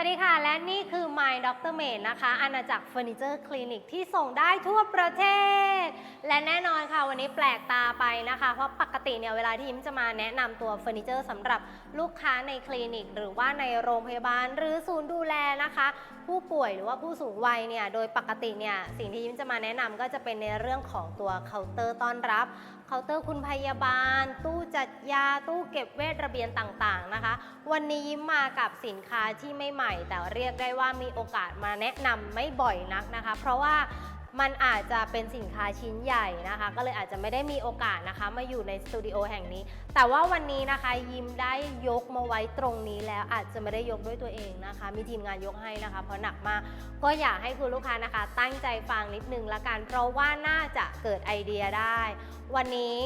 วัสดีค่ะ และนี่คือ My Dr. m a d นะคะ อาณาจักรเฟอร์นิเจอร์คลินิกที่ส่งได้ทั่วประเทศ และแน่นอนค่ะ วันนี้แปลกตาไปนะคะ เพราะปกติเนี่ยเวลาที่ยิ้มจะมาแนะนำตัวเฟอร์นิเจอร์สำหรับลูกค้าในคลินิก หรือว่าในโรงพยาบาลหรือศูนย์ดูแลนะคะ ผู้ป่วยหรือว่าผู้สูงวัยเนี่ยโดยปกติเนี่ยสิ่งที่ยิ้มจะมาแนะนำก็จะเป็นในเรื่องของตัวเคาน์เตอร์ต้อนรับเคาน์เตอร์คุณพยาบาล ตู้จัดยาตู้เก็บเวชระเบียนต่างๆนะคะ วันนี้ยิ้มมากับสินค้าที่ไม่ใหม่ แต่เรียกได้ว่ามีโอกาสมาแนะนำไม่บ่อยนักนะคะ เพราะว่า มันอาจจะเป็นสินค้าชิ้นใหญ่นะคะ ก็เลยอาจจะไม่ได้มีโอกาสนะคะ มาอยู่ในสตูดิโอแห่งนี้ แต่ว่าวันนี้นะคะยิ้มได้ยกมาไว้ตรงนี้แล้วอาจจะไม่ได้ยกด้วยตัวเองนะคะ มีทีมงานยกให้นะคะ เพราะหนักมาก ก็อยากให้คุณลูกค้านะคะ ตั้งใจฟังนิดนึงละกัน เพราะว่าน่าจะเกิดไอเดียได้ วันนี้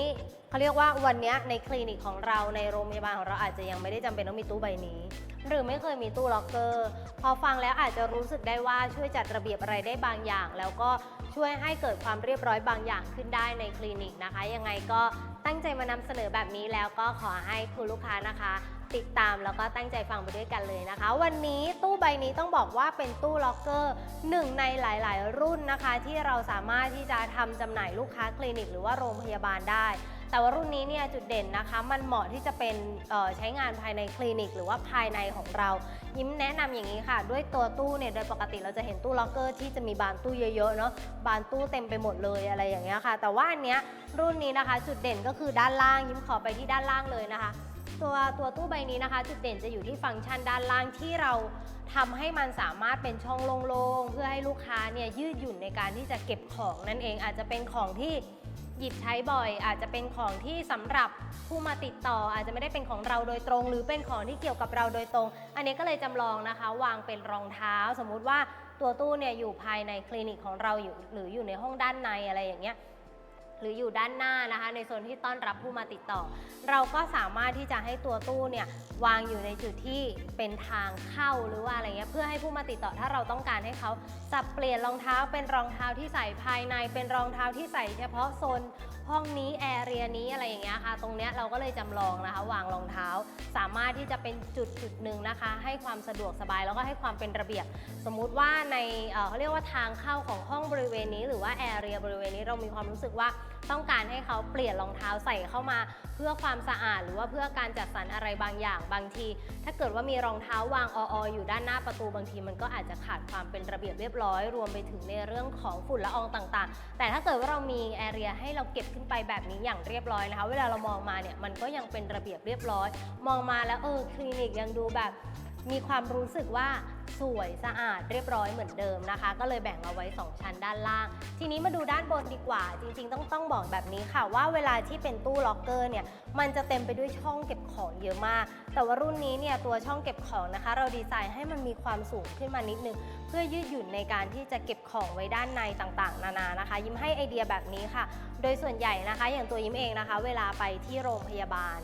เขาเรียกว่าวันนี้ในคลินิกของเราในโรงพยาบาลของเราอาจจะยังไม่ได้จำเป็นต้องมีตู้ใบนี้ หรือไม่เคยมีตู้ล็อกเกอร์ พอฟังแล้วอาจจะรู้สึกได้ว่าช่วยจัดระเบียบอะไรได้บางอย่าง แล้วก็ช่วยให้เกิดความเรียบร้อยบางอย่างขึ้นได้ในคลินิกนะคะ ยังไงก็ตั้งใจมานำเสนอแบบนี้แล้วก็ขอให้คุณลูกค้านะคะติดตามแล้วก็ตั้งใจฟังไปด้วยกันเลยนะคะ วันนี้ตู้ใบนี้ต้องบอกว่าเป็นตู้ล็อกเกอร์หนึ่งในหลาย ๆ รุ่นนะคะ ที่เราสามารถที่จะทำจำหน่ายลูกค้าคลินิกหรือว่าโรงพยาบาลได้ แต่ว่ารุ่นนี้เนี่ยจุดเด่นนะคะ มันเหมาะที่จะเป็นใช้งานภายในคลินิก หรือว่าภายในของเรา ยิ้มแนะนำอย่างนี้ค่ะ ด้วยตัวตู้เนี่ยโดยปกติเราจะเห็นตู้ล็อกเกอร์ที่จะมีบานตู้เยอะๆเนาะบานตู้เต็มไปหมดเลยอะไรอย่างเงี้ยค่ะ แต่ว่าอันเนี้ยรุ่นนี้นะคะ จุดเด่นก็คือด้านล่างยิ้มขอไปที่ด้านล่างเลยนะคะตัวตัวตู้ใบนี้นะคะ จุดเด่นจะอยู่ที่ฟังก์ชันด้านล่างที่เราทำให้มันสามารถเป็นช่องโล่งๆเพื่อให้ลูกค้าเนี่ยยืดหยุ่นในการที่จะเก็บของนั่นเองอาจจะเป็นของที่ หยิบใช้บ่อย อาจจะเป็นของที่สำหรับผู้มาติดต่อ อาจจะไม่ได้เป็นของเราโดยตรง หรือเป็นของที่เกี่ยวกับเราโดยตรง อันนี้ก็เลยจำลองนะคะ วางเป็นรองเท้า สมมุติว่าตัวตู้เนี่ยอยู่ภายในคลินิกของเราอยู่หรืออยู่ในห้องด้านในอะไรอย่างเงี้ย หรืออยู่ด้านหน้านะคะ ในโซนที่ต้อนรับผู้มาติดต่อ เราก็สามารถที่จะให้ตัวตู้เนี่ยวางอยู่ในจุดที่เป็นทางเข้าหรือว่าอะไรเงี้ยเพื่อให้ผู้มาติดต่อถ้าเราต้องการให้เขาสับเปลี่ยนรองเท้าเป็นรองเท้าที่ใส่ภายในเป็นรองเท้าที่ใส่เฉพาะโซนห้องนี้แอเรียนี้อะไรอย่างเงี้ยค่ะ ตรงเนี้ยเราก็เลยจำลองนะคะวางรองเท้า สามารถที่จะเป็นจุดจุดหนึ่งนะคะ ให้ความสะดวกสบายแล้วก็ให้ความเป็นระเบียบ สมมุติว่าในเเขาเรียกว่าทางเข้าของห้องบริเวณนี้ หรือว่าแอเรียบริเวณนี้เรามีความรู้สึกว่า ต้องการให้เขาเปลี่ยนรองเท้าใส่เข้ามา เพื่อความสะอาดหรือว่าเพื่อการจัดสรรอะไรบางอย่างบางที ถ้าเกิดว่ามีรองเท้าวางอออยู่ด้านหน้าประตูบางที มันก็อาจจะขาดความเป็นระเบียบเรียบร้อย รวมไปถึงในเรื่องของฝุ่นละอองต่างๆ แต่ถ้าเกิดว่าเรามีแอเรียให้เราเก็บขึ้นไปแบบนี้อย่างเรียบร้อยนะคะ เวลาเรามองมาเนี่ยมันก็ยังเป็นระเบียบเรียบร้อย มองมาแล้วเออคลินิกยังดูแบบ มีความรู้สึกว่าสวยสะอาดเรียบร้อยเหมือนเดิมนะคะ ก็เลยแบ่งเอาไว้ 2 ชั้นด้านล่าง ทีนี้มาดูด้านบนดีกว่า จริงๆ ต้องต้องบอกแบบนี้ค่ะ ว่าเวลาที่เป็นตู้ล็อกเกอร์เนี่ยมันจะเต็มไปด้วยช่องเก็บของเยอะมาก แต่ว่ารุ่นนี้เนี่ยตัวช่องเก็บของนะคะ เราดีไซน์ให้มันมีความสูงขึ้นมานิดนึง เพื่อยืดหยุ่นในการที่จะเก็บของไว้ด้านในต่างๆ นานานะคะ ยิ้มให้ไอเดียแบบนี้ค่ะ โดยส่วนใหญ่นะคะ อย่างตัวยิ้มเองนะคะ เวลาไปที่โรงพยาบาล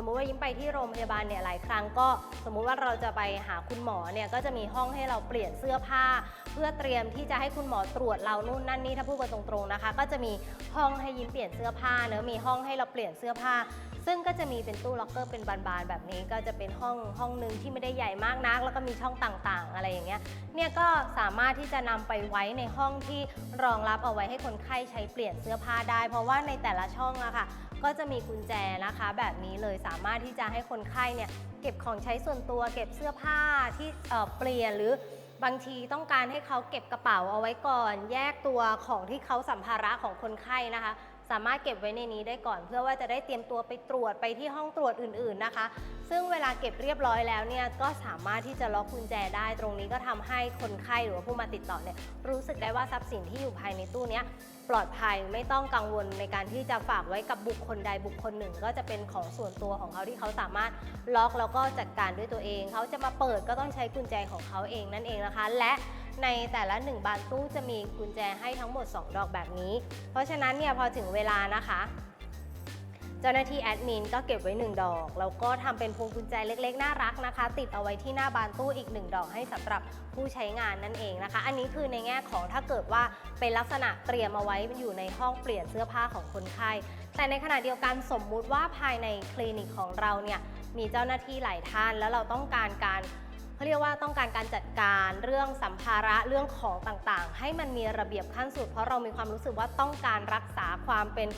สมมุติว่ายิ้มไปที่โรงพยาบาลเนี่ยหลายครั้งก็สมมุติว่าเราจะไปหาคุณหมอเนี่ยก็จะมีห้องให้เราเปลี่ยนเสื้อผ้า เพื่อเตรียมที่จะให้คุณหมอตรวจเรานู่นนั่นนี่ถ้าพูดกันตรงๆนะคะ ก็จะมีห้องให้ยิ้มเปลี่ยนเสื้อผ้าเนอะมีห้องให้เราเปลี่ยนเสื้อผ้า ซึ่งก็จะมีเป็นตู้ล็อกเกอร์เป็นบานๆแบบนี้ก็จะเป็นห้องห้องหนึ่งที่ไม่ได้ใหญ่มากนัก แล้วก็มีช่องต่างๆ อะไรอย่างเงี้ยเนี่ยก็สามารถที่จะนำไปไว้ในห้องที่รองรับเอาไว้ให้คนไข้ใช้เปลี่ยนเสื้อผ้าได้ เพราะว่าในแต่ละช่องอะค่ะก็จะมีกุญแจนะคะแบบนี้เลยสามารถที่จะให้คนไข้เนี่ยเก็บของใช้ส่วนตัว เก็บเสื้อผ้าที่เอ่อเปลี่ยนหรือบางทีต้องการให้เขาเก็บกระเป๋าเอาไว้ก่อน แยกตัวของที่เขาสัมภาระของคนไข้นะคะ สามารถเก็บไว้ในนี้ได้ก่อน เพื่อว่าจะได้เตรียมตัวไปตรวจไปที่ห้องตรวจอื่นๆนะคะ ซึ่งเวลาเก็บเรียบร้อยแล้วเนี่ยก็สามารถที่จะล็อกกุญแจได้ ตรงนี้ก็ทำให้คนไข้หรือว่าผู้มาติดต่อเนี่ยรู้สึกได้ว่าทรัพย์สินที่อยู่ภายในตู้เนี้ยปลอดภัยไม่ต้องกังวลในการที่จะฝากไว้กับบุคคลใดบุคคลหนึ่ง ก็จะเป็นของส่วนตัวของเขาที่เขาสามารถล็อกแล้วก็จัดการด้วยตัวเอง เขาจะมาเปิดก็ต้องใช้กุญแจของเขาเองนั่นเองนะคะ และ ในแต่ละหนึ่งบานตู้จะมีกุญแจให้ทั้งหมด 2 ดอกแบบนี้ เพราะฉะนั้นเนี่ยพอถึงเวลานะคะ เจ้าหน้าที่แอดมินก็เก็บไว้ 1 ดอก แล้วก็ทำเป็นพวงกุญแจเล็กๆ น่ารักนะคะ ติดเอาไว้ที่หน้าบานตู้อีก 1 ดอกให้สำหรับผู้ใช้งานนั่นเองนะคะ อันนี้คือในแง่ของถ้าเกิดว่าเป็นลักษณะเตรียมเอาไว้อยู่ในห้องเปลี่ยนเสื้อผ้าของคนไข้ แต่ในขณะเดียวกันสมมุติว่าภายในคลินิกของเราเนี่ยมีเจ้าหน้าที่หลายท่าน แล้วเราต้องการการ เขาเรียกว่าต้องการการจัดการเรื่องสัมภาระเรื่องของต่างๆ ให้มันมีระเบียบขั้นสุด เพราะเรามีความรู้สึกว่าต้องการรักษาความเป็น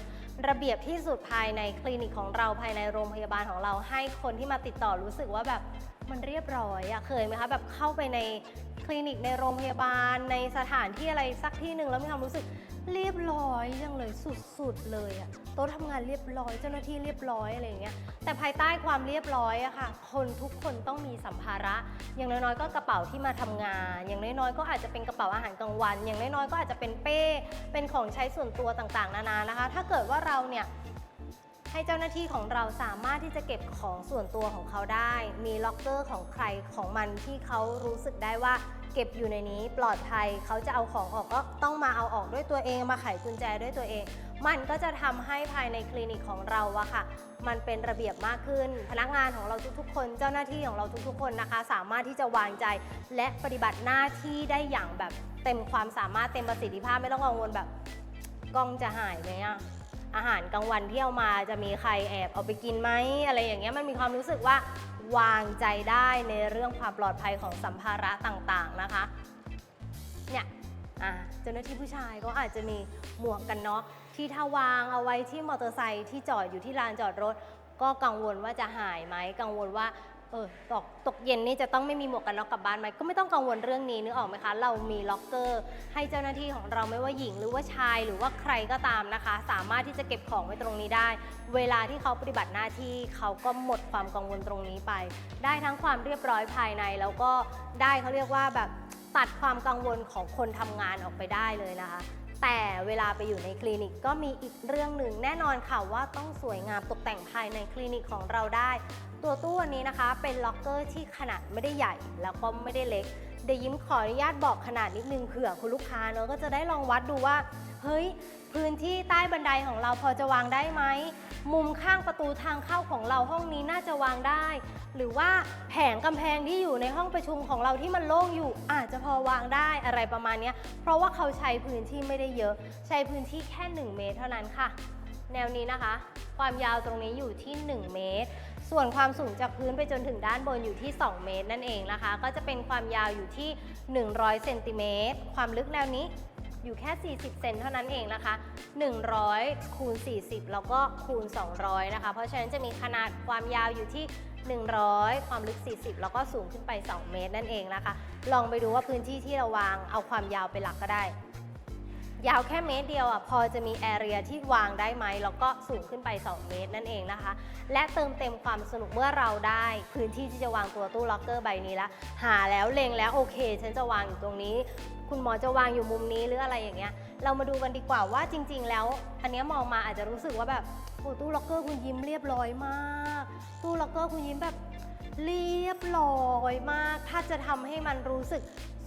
ระเบียบที่สุดภายในคลินิกของเราภายในโรงพยาบาลของเราให้คนที่มาติดต่อรู้สึกว่าแบบมันเรียบร้อยอะเคยไหมคะแบบเข้าไปในคลินิกในโรงพยาบาลในสถานที่อะไรสักที่หนึ่งแล้วมีความรู้สึก เรียบร้อยจังเลยสุดๆเลยอะโต๊ะทำงานเรียบร้อยเจ้าหน้าที่เรียบร้อยอะไรอย่างเงี้ยแต่ภายใต้ความเรียบร้อยอะค่ะ คนทุกคนต้องมีสัมภาระ อย่างน้อยๆก็กระเป๋าที่มาทำงาน อย่างน้อยๆก็อาจจะเป็นกระเป๋าอาหารกลางวัน อย่างน้อยๆก็อาจจะเป็นเป้เป็นของใช้ส่วนตัวต่างๆ นานานะคะ ถ้าเกิดว่าเราเนี่ย ให้เจ้าหน้าที่ของเราสามารถที่จะเก็บของส่วนตัวของเขาได้ มีล็อกเกอร์ของใครของมันที่เขารู้สึกได้ว่า เก็บอยู่ในนี้ปลอดภัยเขาจะเอาของออกก็ต้องมาเอาออกด้วยตัวเอง มาไขกุญแจด้วยตัวเอง มันก็จะทำให้ภายในคลินิกของเราอะค่ะ มันเป็นระเบียบมากขึ้น พนักงานของเราทุกๆ คน เจ้าหน้าที่ของเราทุกๆ คนนะคะ สามารถที่จะวางใจ และปฏิบัติหน้าที่ได้อย่างแบบเต็มความสามารถเต็มประสิทธิภาพไม่ต้องกังวลแบบกล้องจะหายไหมอะ อาหารกลางวันที่เอามาจะมีใครแอบเอาไปกินไหมอะไรอย่างเงี้ยมันมีความรู้สึกว่าวางใจได้ในเรื่องความปลอดภัยของสัมภาระต่างๆนะคะเนี่ยเจ้าหน้าที่ผู้ชายก็อาจจะมีหมวกกันน็อกที่ถ้าวางเอาไว้ที่มอเตอร์ไซค์ที่จอดอยู่ที่ลานจอดรถ ก็กังวลว่าจะหายไหมกังวลว่า เออตกตกเย็นนี่จะต้องไม่มีหมวกกันน็อกกลับบ้านไหมก็ไม่ต้องกังวลเรื่องนี้นึกออกไหมคะ เรามีล็อกเกอร์ ให้เจ้าหน้าที่ของเราไม่ว่าหญิงหรือว่าชายหรือว่าใครก็ตามนะคะ สามารถที่จะเก็บของไว้ตรงนี้ได้ เวลาที่เขาปฏิบัติหน้าที่เขาก็หมดความกังวลตรงนี้ไป ได้ทั้งความเรียบร้อยภายในแล้วก็ได้เขาเรียกว่าแบบตัดความกังวลของคนทำงานออกไปได้เลยนะคะ แต่เวลาไปอยู่ในคลินิกก็มีอีกเรื่องหนึ่งแน่นอนค่ะว่าต้องสวยงามตกแต่งภายในคลินิกของเราได้ ตัวตู้อันนี้นะคะ เป็นล็อกเกอร์ที่ขนาดไม่ได้ใหญ่แล้วก็ไม่ได้เล็กเดี๋ยวยิ้มขออนุญาตบอกขนาดนิดนึงเผื่อคุณลูกค้าเนอะก็จะได้ลองวัดดูว่า เฮ้ย พื้นที่ใต้บันไดของเราพอจะวางได้ไหม มุมข้างประตูทางเข้าของเราห้องนี้น่าจะวางได้ หรือว่าแผงกำแพงที่อยู่ในห้องประชุมของเราที่มันโล่งอยู่อาจจะพอวางได้อะไรประมาณนี้เพราะว่าเขาใช้พื้นที่ไม่ได้เยอะ ใช้พื้นที่แค่ 1 เมตรเท่านั้นค่ะ แนวนี้นะคะ ความยาวตรงนี้อยู่ที่ 1 เมตรส่วนความสูงจากพื้นไปจนถึงด้านบนอยู่ที่ 2 เมตรนั่นเองนะคะ ก็จะเป็นความยาวอยู่ที่ 100 เซนติเมตร ความลึกแนวนี้ อยู่แค่ 40 เซนเท่านั้นเองนะคะ 100 คูณ 40 แล้วก็คูณ 200 นะคะ เพราะฉะนั้นจะมีขนาดความยาวอยู่ที่ 100 ความลึก 40 แล้วก็สูงขึ้นไป 2 เมตรนั่นเองนะคะ ลองไปดูว่าพื้นที่ที่เราวางเอาความยาวเป็นหลักก็ได้ ยาวแค่เมตรเดียวอะพอจะมีแอเรียที่วางได้ไหมแล้วก็สูงขึ้นไป 2 เมตรนั่นเองนะคะ และเติมเต็มความสนุกเมื่อเราได้ พื้นที่ที่จะวางตัวตู้ล็อกเกอร์ใบนี้ละหาแล้วเลงแล้วโอเค ฉันจะวางอยู่ตรงนี้ คุณหมอจะวางอยู่มุมนี้หรืออะไรอย่างเงี้ย เรามาดูกันดีกว่าว่าจริง ๆ แล้ว อันเนี้ยมองมาอาจจะรู้สึกว่าแบบโอ้ตู้ล็อกเกอร์คุณยิ้มเรียบร้อยมาก ตู้ล็อกเกอร์คุณยิ้มแบบเรียบร้อยมาก ถ้าจะทำให้มันรู้สึก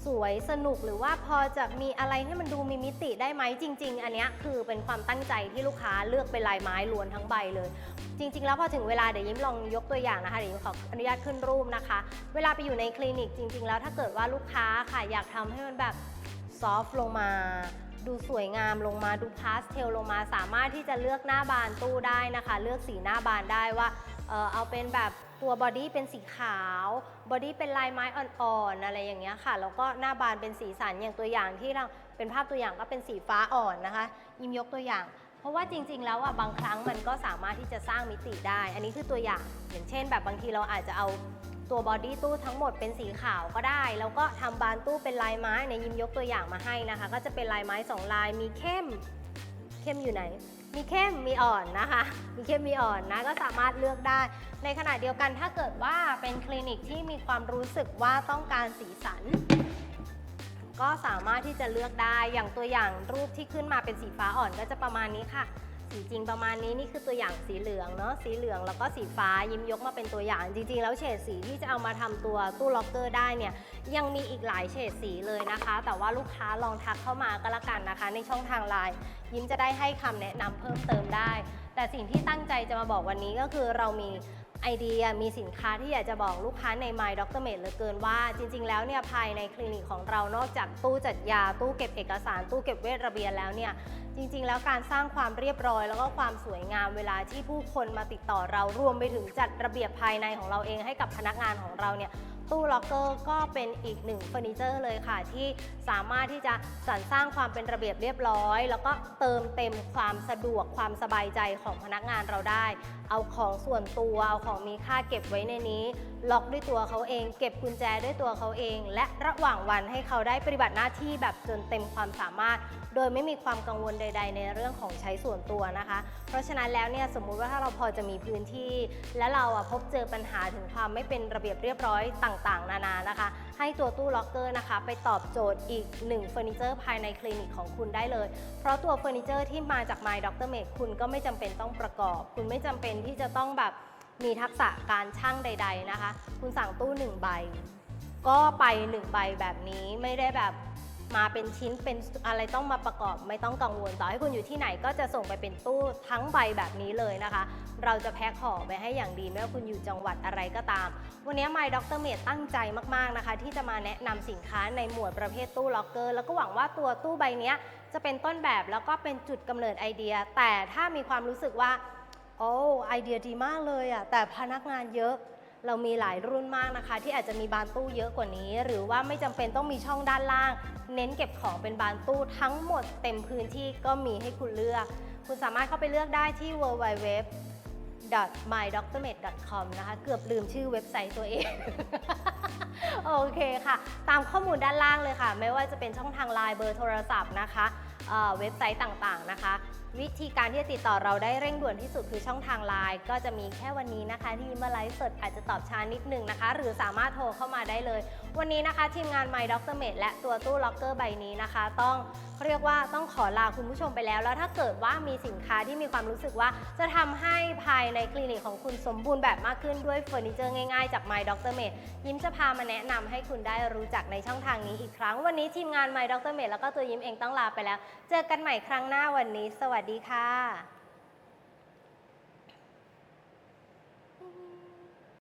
สวยสนุกหรือว่าพอจะมีอะไรให้มันดูมีมิติได้ไหมจริง ๆ อันนี้คือเป็นความตั้งใจที่ลูกค้าเลือกเป็นลายไม้ล้วนทั้งใบเลย จริง ๆ แล้วพอถึงเวลาเดี๋ยวยิ้มลองยกตัวอย่างนะคะเดี๋ยวยิ้มขออนุญาตขึ้นรูปนะคะ เวลาไปอยู่ในคลินิกจริง ๆ แล้วถ้าเกิดว่าลูกค้าค่ะอยากทำให้มันแบบซอฟต์ลงมา ดูสวยงามลงมาดูพาสเทลลงมา สามารถที่จะเลือกหน้าบานตู้ได้นะคะ เลือกสีหน้าบานได้ว่าเออเอาเป็นแบบตัวบอดี้เป็นสีขาวบอดี้เป็นลายไม้อ่อนๆอะไรอย่างเงี้ยค่ะแล้วก็หน้าบานเป็นสีสันอย่างตัวอย่างที่เราเป็นภาพตัวอย่างก็เป็นสีฟ้าอ่อนนะคะ ยิมยกตัวอย่าง เพราะว่าจริง ๆ แล้วอะบางครั้งมันก็สามารถที่จะสร้างมิติได้ อันนี้คือตัวอย่าง อย่างเช่น แบบบางทีเราอาจจะเอาตัวบอดี้ตู้ทั้งหมดเป็นสีขาวก็ได้ แล้วก็ทำบานตู้เป็นลายไม้ในยิมยกตัวอย่างมาให้นะคะ ก็จะเป็นลายไม้สองลายมีเข้มเข้มอยู่ไหน มีเข้มมีอ่อนนะคะ มีเข้มมีอ่อนนะก็สามารถเลือกได้ ในขณะเดียวกันถ้าเกิดว่าเป็นคลินิกที่มีความรู้สึกว่าต้องการสีสัน ก็สามารถที่จะเลือกได้อย่างตัวอย่างรูปที่ขึ้นมาเป็นสีฟ้าอ่อนก็จะประมาณนี้ค่ะ สีจริงประมาณนี้นี่คือตัวอย่างสีเหลืองเนาะสีเหลืองแล้วก็สีฟ้ายิ้มยกมาเป็นตัวอย่าง จริง ๆ แล้วเฉดสีที่จะเอามาทำตัวตู้ล็อกเกอร์ได้เนี่ยยังมีอีกหลายเฉดสีเลยนะคะ แต่ว่าลูกค้าลองทักเข้ามาก็แล้วกันนะคะ ในช่องทางไลน์ยิ้มจะได้ให้คำแนะนำเพิ่มเติมได้ แต่สิ่งที่ตั้งใจจะมาบอกวันนี้ก็คือเรามี ไอเดียมีสินค้าที่อยากจะบอกลูกค้าใน My Dr. Med เหลือเกินว่า จริง ๆ แล้วเนี่ยภายในคลินิกของเรานอกจากตู้จัดยาตู้เก็บเอกสาร ตู้เก็บเวชระเบียนแล้วเนี่ยจริง ๆ แล้วการสร้างความเรียบร้อย แล้วก็ความสวยงามเวลาที่ผู้คนมาติดต่อเรารวมไปถึงจัดระเบียบภายในของเราเองให้กับพนักงานของเราเนี่ย ตู้ล็อกเกอร์ก็เป็นอีกหนึ่งเฟอร์นิเจอร์เลยค่ะ ที่สามารถที่จะสรรสร้างความเป็นระเบียบเรียบร้อย แล้วก็เติมเต็มความสะดวกความสบายใจของพนักงานเราได้ เอาของส่วนตัวเอาของมีค่าเก็บไว้ในนี้ ล็อกด้วยตัวเขาเอง เก็บกุญแจด้วยตัวเขาเอง และระหว่างวันให้เขาได้ปฏิบัติหน้าที่แบบจนเต็มความสามารถ โดยไม่มีความกังวลใด ๆ ในเรื่องของใช้ส่วนตัวนะคะ เพราะฉะนั้นแล้วเนี่ยสมมุติว่าถ้าเราพอจะมีพื้นที่ และเราอะพบเจอปัญหาถึงความไม่เป็นระเบียบเรียบร้อยต่างๆ นานานะคะ ให้ตัวตู้ล็อกเกอร์นะคะ ไปตอบโจทย์อีกหนึ่งเฟอร์นิเจอร์ภายในคลินิกของคุณได้เลย เพราะตัวเฟอร์นิเจอร์ที่มาจาก My Dr. Mate คุณก็ไม่จำเป็นต้องประกอบ คุณไม่จำเป็นที่จะต้องแบบ มีทักษะการช่างใด ๆนะคะ คุณสั่งตู้หนึ่งใบ ก็ไปหนึ่งใบแบบนี้ไม่ได้แบบมาเป็นชิ้นเป็นอะไรต้องมาประกอบไม่ต้องกังวลต่อให้คุณอยู่ที่ไหนก็จะส่งไปเป็นตู้ทั้งใบแบบนี้เลยนะคะ เราจะแพ็คห่อไปให้อย่างดีไม่ว่าคุณอยู่จังหวัดอะไรก็ตาม วันนี้ My Dr. m a d e ตั้งใจมากๆนะคะ ที่จะมาแนะนำสินค้าในหมวดประเภทตู้ล็อกเกอร์ แล้วก็หวังว่าตัวตู้ใบนี้จะเป็นต้นแบบแล้วก็เป็นจุดกำเนิดไอเดีย แต่ถ้ามีความรู้สึกว่า โอ้ไอเดียดีมากเลยอะแต่พนักงานเยอะ เรามีหลายรุ่นมากนะคะ ที่อาจจะมีบานตู้เยอะกว่านี้ หรือว่าไม่จำเป็นต้องมีช่องด้านล่าง เน้นเก็บของเป็นบานตู้ทั้งหมดเต็มพื้นที่ก็มีให้คุณเลือก คุณสามารถเข้าไปเลือกได้ที่ www mydoctormate.com นะคะ เกือบลืมชื่อเว็บไซต์ตัวเอง โอเคค่ะ ตามข้อมูลด้านล่างเลยค่ะ ไม่ว่าจะเป็นช่องทางไลน์เบอร์โทรศัพท์นะคะ เว็บไซต์ต่างๆนะคะ วิธีการที่จะติดต่อเราได้เร่งด่วนที่สุดคือช่องทางไลน์ก็จะมีแค่วันนี้นะคะที่มาไลฟ์สดอาจจะตอบช้านิดนึงนะคะ หรือสามารถโทรเข้ามาได้เลย วันนี้นะคะทีมงาน My Dr. Mate และตัวตู้ล็อกเกอร์ใบนี้นะคะ ต้องเรียกว่าต้องขอลาคุณผู้ชมไปแล้ว แล้วถ้าเกิดว่ามีสินค้าที่มีความรู้สึกว่า จะทำให้ภายในคลินิกของคุณสมบูรณ์แบบมากขึ้นด้วยเฟอร์นิเจอร์ง่ายๆจาก My Dr. Mate ยิ้มจะพามาแนะนำให้คุณได้รู้จักในช่องทางนี้อีกครั้ง วันนี้ทีมงาน My Dr. Mate แล้วก็ตัวยิ้มเองต้องลาไปแล้ว เจอกันใหม่ครั้งหน้าวันนี้ สวัสดีค่ะ